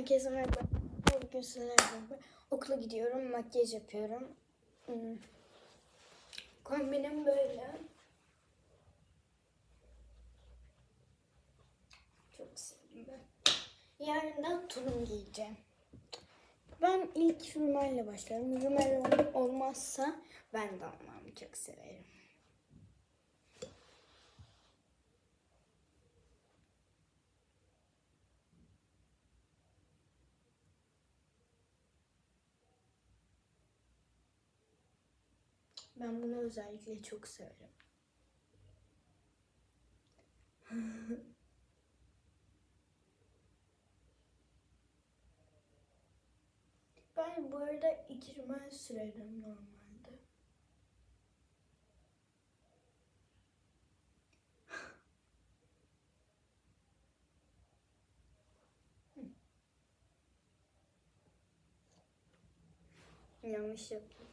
Herkese merhaba. Bugün sizlerle okula gidiyorum, makyaj yapıyorum. Hmm. Kombinim böyle. Çok sevdim ben. Yarın tulum giyeceğim. Ben ilk rümelle başlarım. Rümel ol- olmazsa ben de almam. Çok severim. Ben bunu özellikle çok severim. ben bu arada iki rümen sürerim normalde. Yanlış yaptım.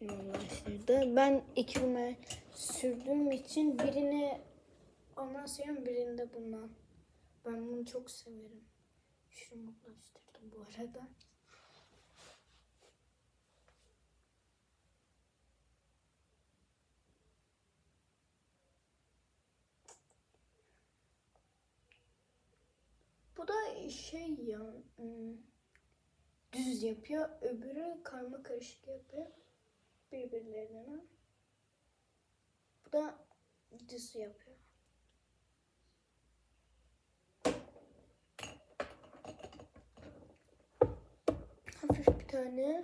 Elim bulaştırdı. Ben iki rümen sürdüğüm için birini ondan seviyorum birini de bundan. Ben bunu çok severim. Şunu bulaştırdım bu arada. Bu da şey ya hmm, düz yapıyor. Öbürü karma karışık yapıyor. Birbirlerine. Bu da düz yapıyor. Hafif bir tane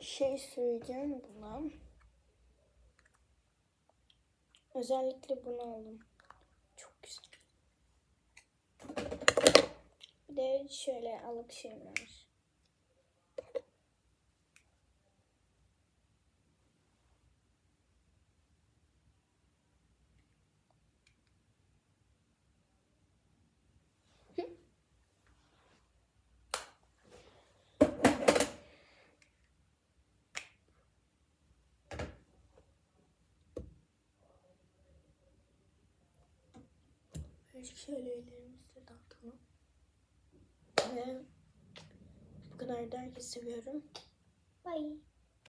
şey süreceğim buna. Özellikle bunu aldım. Çok güzel. Bir de şöyle şeyler. Böyle şöyle ellerimizi de dağıtalım. Ve bu kadar da herkesi seviyorum. Bye.